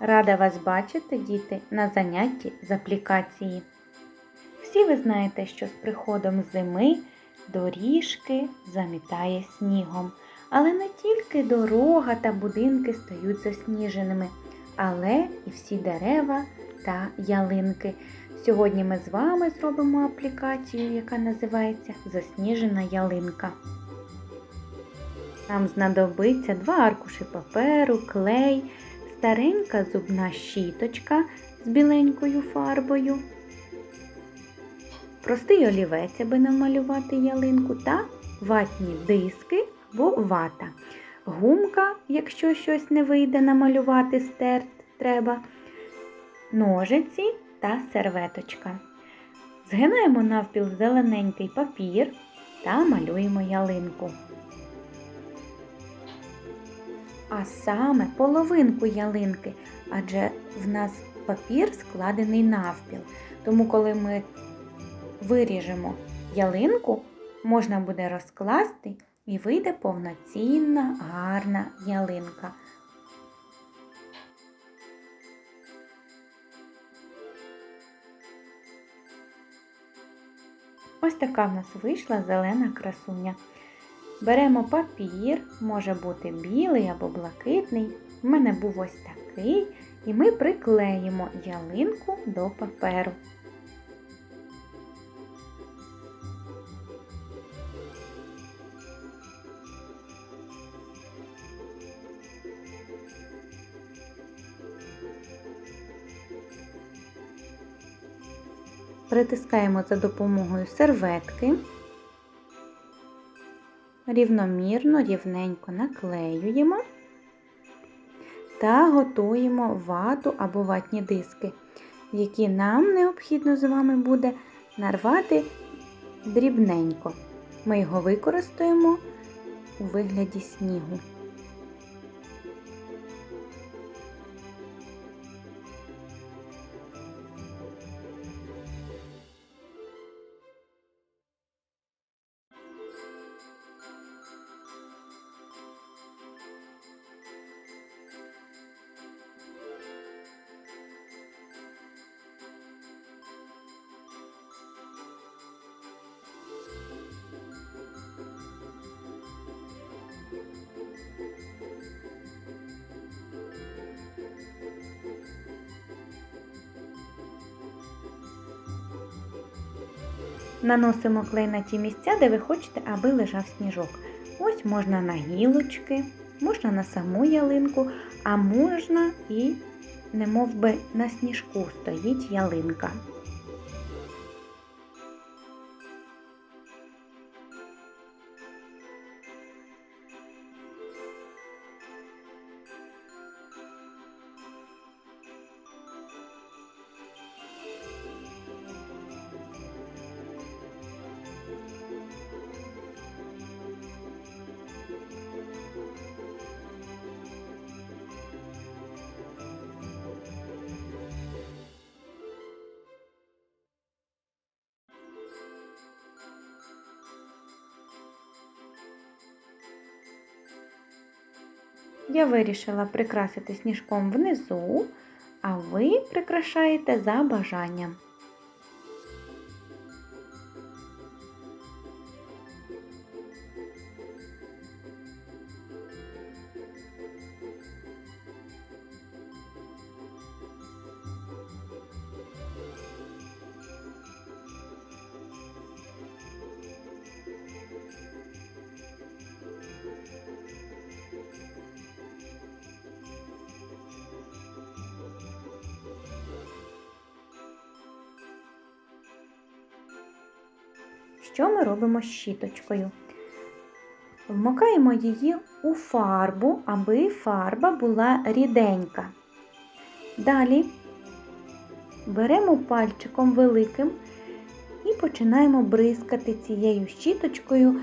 Рада вас бачити, діти, на занятті з аплікації. Всі ви знаєте, що з приходом зими доріжки замітає снігом. Але не тільки дорога та будинки стають засніженими, але і всі дерева та ялинки. Сьогодні ми з вами зробимо аплікацію, яка називається Засніжена ялинка. Нам знадобиться два аркуші паперу, клей, старенька зубна щіточка з біленькою фарбою, простий олівець, аби намалювати ялинку, та ватні диски або вата. Гумка, якщо щось не вийде намалювати, стерт треба, ножиці та серветочка. Згинаємо навпіл зелененький папір та малюємо ялинку. А саме половинку ялинки, адже в нас папір складений навпіл. Тому, коли ми виріжемо ялинку, можна буде розкласти і вийде повноцінна гарна ялинка. Ось така в нас вийшла зелена красуня. Беремо папір, може бути білий або блакитний. У мене був ось такий, і ми приклеїмо ялинку до паперу. Притискаємо за допомогою серветки, рівномірно, рівненько наклеюємо та готуємо вату або ватні диски, які нам необхідно з вами буде нарвати дрібненько. Ми його використаємо у вигляді снігу. Наносимо клей на ті місця, де ви хочете, аби лежав сніжок. Ось можна на гілочки, можна на саму ялинку, а можна і, немов би, на сніжку стоїть ялинка. Я вирішила прикрасити сніжком внизу, а ви прикрашаєте за бажанням. Що ми робимо з щіточкою? Вмикаємо її у фарбу, аби фарба була ріденька. Далі беремо пальчиком великим і починаємо бризкати цією щіточкою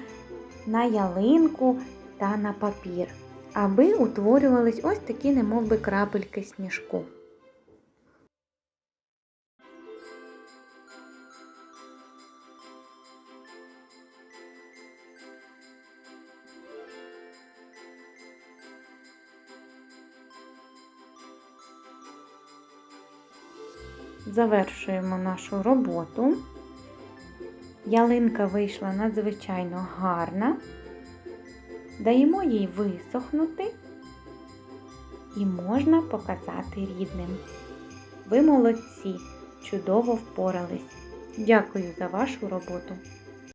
на ялинку та на папір, аби утворювались ось такі немовби крапельки сніжку. Завершуємо нашу роботу. Ялинка вийшла надзвичайно гарна. Даємо їй висохнути і можна показати рідним. Ви молодці, чудово впорались. Дякую за вашу роботу.